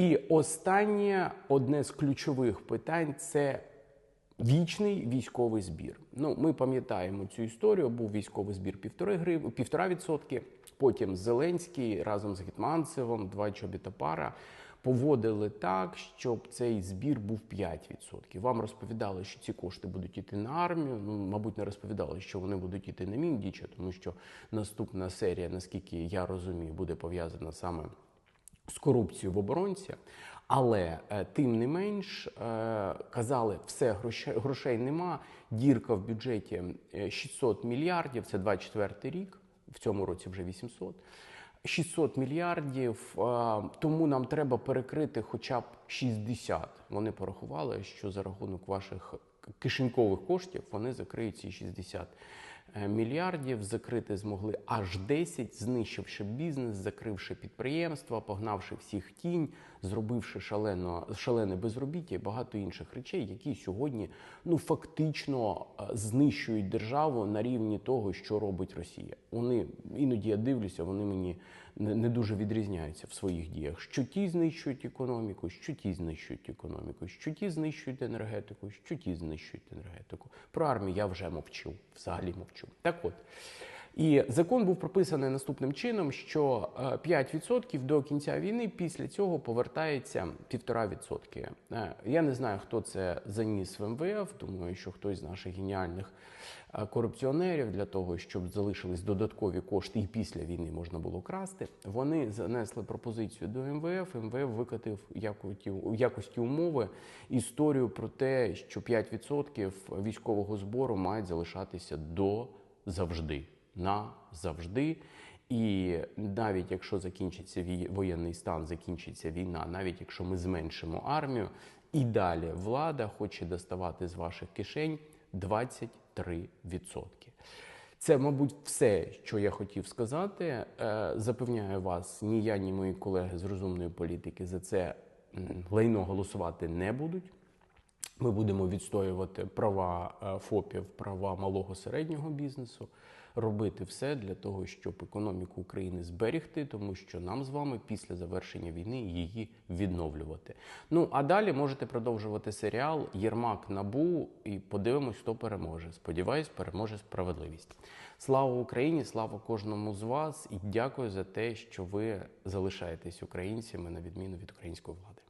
І останнє одне з ключових питань це вічний військовий збір. Ну, ми пам'ятаємо цю історію. Був військовий збір півтори гривні, півтора відсотки. Потім Зеленський разом з Гетманцевим, два чобіта пара. Поводили так, щоб цей збір був 5%. Вам розповідали, що ці кошти будуть йти на армію. Ну, мабуть, не розповідали, що вони будуть йти на міндіча, тому що наступна серія, наскільки я розумію, буде пов'язана саме з корупцією в оборонці. Але е, тим не менш е, казали, все грошей, нема. Дірка в бюджеті е, 600 мільярдів. Це 24 рік. В цьому році вже 800. 600 мільярдів, е, тому нам треба перекрити хоча б 60. Вони порахували, що за рахунок ваших кишенькових коштів вони закриють ці 60 е, мільярдів. Закрити змогли аж 10, знищивши бізнес, закривши підприємства, погнавши всіх тінь, зробивши шалено, шалене безробіття і багато інших речей, які сьогодні ну фактично е, знищують державу на рівні того, що робить Росія. Вони іноді я дивлюся, вони мені не, дуже відрізняються в своїх діях. Що ті знищують економіку, що ті знищують економіку, що ті знищують енергетику, що ті знищують енергетику. Про армію я вже мовчу, взагалі мовчу. Так от. І закон був прописаний наступним чином, що е, 5% до кінця війни після цього повертається 1,5%. Е, Я не знаю, хто це заніс в МВФ. Думаю, що хтось з наших геніальних е, корупціонерів для того, щоб залишились додаткові кошти і після війни можна було красти. Вони занесли пропозицію до МВФ. МВФ викатив у якості умови історію про те, що 5% військового збору мають залишатися до завжди назавжди. І навіть якщо закінчиться воєнний стан, закінчиться війна, навіть якщо ми зменшимо армію, і далі влада хоче доставати з ваших кишень 23%. Це, мабуть, все, що я хотів сказати. Е, Запевняю вас, ні я, ні мої колеги з розумної політики за це лайно голосувати не будуть. Ми будемо відстоювати права е, ФОПів, права малого середнього бізнесу, робити все для того, щоб економіку України зберегти, тому що нам з вами після завершення війни її відновлювати. Ну а далі можете продовжувати серіал Єрмак Набу і подивимось, хто переможе. Сподіваюсь, переможе справедливість. Слава Україні! Слава кожному з вас і дякую за те, що ви залишаєтесь українцями на відміну від української влади.